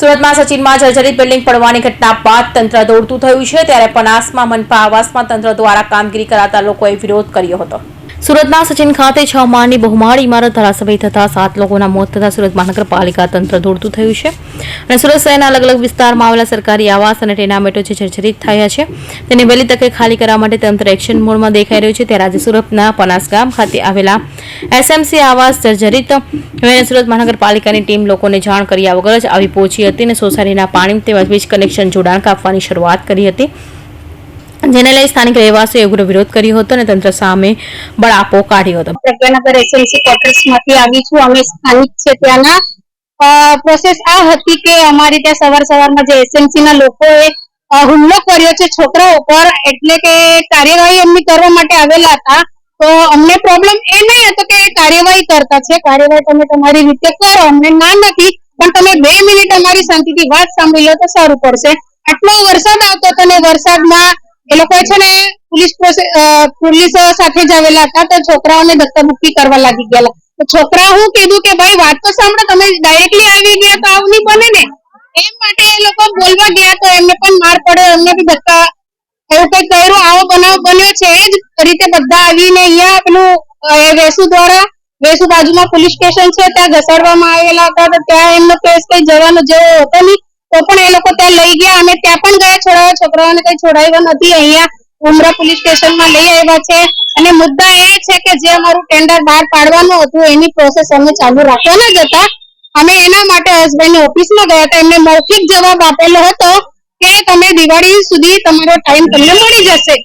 સુરતમાં સચિનમાં જર્જરિત બિલ્ડિંગ પડવાની ઘટના બાદ તંત્ર દોડતું થયું છે, ત્યારે પનાસમાં, મનપા આવાસમાં તંત્ર દ્વારા કામગીરી કરાતા લોકોએ વિરોધ કર્યો હતો. સુરતના સચિન ખાતે છ માળની બહુમાળી ઇમારત ધરાશયી થતા સાત લોકોના મોત થતા સુરત મહાનગરપાલિકા તંત્ર દોડતું થયું છે. અને સુરત શહેરના અલગ અલગ વિસ્તારમાં આવેલા સરકારી આવાસ અને ટેનામેટો જે જર્જરિત થયા છે, તેને વહેલી તકે ખાલી કરવા માટે તંત્ર એક્શન મોડમાં દેખાઈ રહ્યું છે. ત્યારે આજે સુરતના પનાસ ગામ ખાતે આવેલા એસએમસી આવાસ જર્જરિત અને સુરત મહાનગરપાલિકાની ટીમ લોકોને જાણ કર્યા વગર જ આવી પહોંચી હતી અને સોસાયટીના પાણી તેમજ વીજ કનેક્શન જોડાણ કાપવાની શરૂઆત કરી હતી. જેને લઈ સ્થાનિક રહેવાસીઓએ ઉગ્ર વિરોધ કર્યો હતો અને તંત્ર સામે બળાપો કાઢ્યો હતો. પ્રજ્ઞાનગર એસએમસી ક્વાર્ટર્સમાંથી આવી છું. અમે સ્થાનિક છે ત્યાંના. પ્રોસેસ આ હતી કે અમારી ત્યાં સવાર સવારમાં જે એસએમસી ના લોકોએ હુમલો કર્યો છે છોકરા ઉપર, એટલે કે કાર્યવાહી એમની કરવા માટે આવેલા હતા. તો અમને પ્રોબ્લેમ એ નહીં હતો કે કાર્યવાહી કરતા છે. કાર્યવાહી તમે તમારી રીતે કરો. અમને ના નથી. પણ તમે બે મિનિટ અમારી શાંતિથી વાત સાંભળી લો તો સારું પડશે. આટલો વરસાદ આવતો હતો ને વરસાદમાં એ લોકો છે ને પોલીસ પોલીસ સાથે જ આવેલા હતા, તો છોકરાઓને ધક્કામુક્કી કરવા લાગી ગયેલા. તો છોકરા હું કીધું કે ભાઈ, વાત તો સાંભળો, તમે ડાયરેક્ટલી આવી ગયા તો આવું નહીં બને ને? એમ માટે એ લોકો બોલવા ગયા તો એમને પણ માર પડ્યો, એમને બી ધક્કા, એવું કઈ કર્યું, આવો બનાવ બન્યો છે એ જ રીતે બધા આવીને અહીંયા પેલું વેસુ દ્વારા, વેસુ બાજુમાં પોલીસ સ્ટેશન છે, ત્યાં ઘસાડવામાં આવેલા હતા, તો ત્યાં એમનો કેસ કઈ જવાનો જેવો હતો નહીં. તો પણ એ લોકો ત્યાં લઈ ગયા અમે ત્યાં પણ ગયા છોડાવવા છોકરાઓને કઈ છોડાવ્યો નથી. અહીંયા ઉમરા પોલીસ સ્ટેશનમાં લઈ આવ્યા છે. અને મુદ્દા એ છે કે જે અમારું ટેન્ડર બહાર પાડવાનું હતું, એની પ્રોસેસ અમે ચાલુ રાખવાના જ હતા અમે એના માટે હસબન્ડની ઓફિસમાં ગયા હતા. એમને મૌખિક જવાબ આપેલો હતો કે તમે દિવાળી સુધી તમારો ટાઈમ તમને મળી જશે.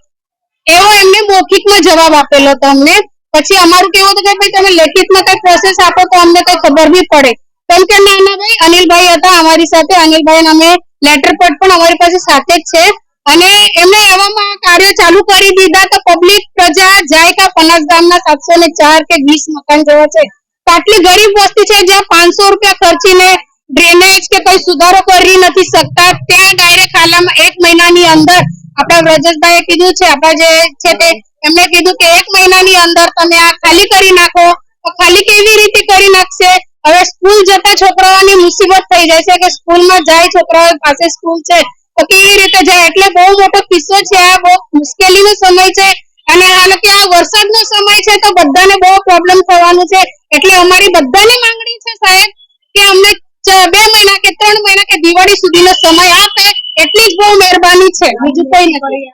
એવો એમને મૌખિકમાં જવાબ આપેલો હતો અમને. પછી અમારું કેવું હતું કે ભાઈ તમે લેખિતમાં કઈ પ્રોસેસ આપો તો અમને કઈ ખબર બી પડે. કેમ કે નાના ભાઈ, અનિલભાઈ હતા અમારી સાથે. અનિલભાઈ અમે લેટર પેડ પણ અમારી પાસે સાથે જ છે. અને એમને એવામાં કાર્ય ચાલુ કરી દીધા તો પબ્લિક પ્રજા જાય કે પનાસ ગામના સાતસો ને ચાર કે વીસ મકાન જેવા છે. આટલી ગરીબ વસ્તી છે જ્યાં પાંચસો રૂપિયા ખર્ચીને ડ્રેનેજ કે કઈ સુધારો કરી નથી શકતા, ત્યાં ડાયરેક્ટ હાલમાં એક મહિનાની અંદર આપણા વ્રજેશભાઈએ કીધું છે, આપણા જે છે તે, એમણે કીધું કે એક મહિનાની અંદર તમે આ ખાલી કરી નાખો. તો ખાલી કેવી રીતે કરી નાખશે? હવે સ્કૂલ જતા છોકરાઓની મુસીબત થઈ જાય છે કે સ્કૂલમાં જાય છોકરાઓ પાસે સ્કૂલ છે, તો કેવી રીતે જાય? એટલે બહુ મોટો કિસ્સો છે, આ બહુ મુશ્કેલીનો સમય છે અને હાલ કે આ વરસાદનો સમય છે તો બધાને બહુ પ્રોબ્લેમ થવાનું છે. એટલે અમારી બધાની માંગણી છે સાહેબ કે અમને બે મહિના કે ત્રણ મહિના કે દિવાળી સુધીનો સમય આપે, એટલી જ બહુ મહેરબાની છે. બીજું કઈ નથી.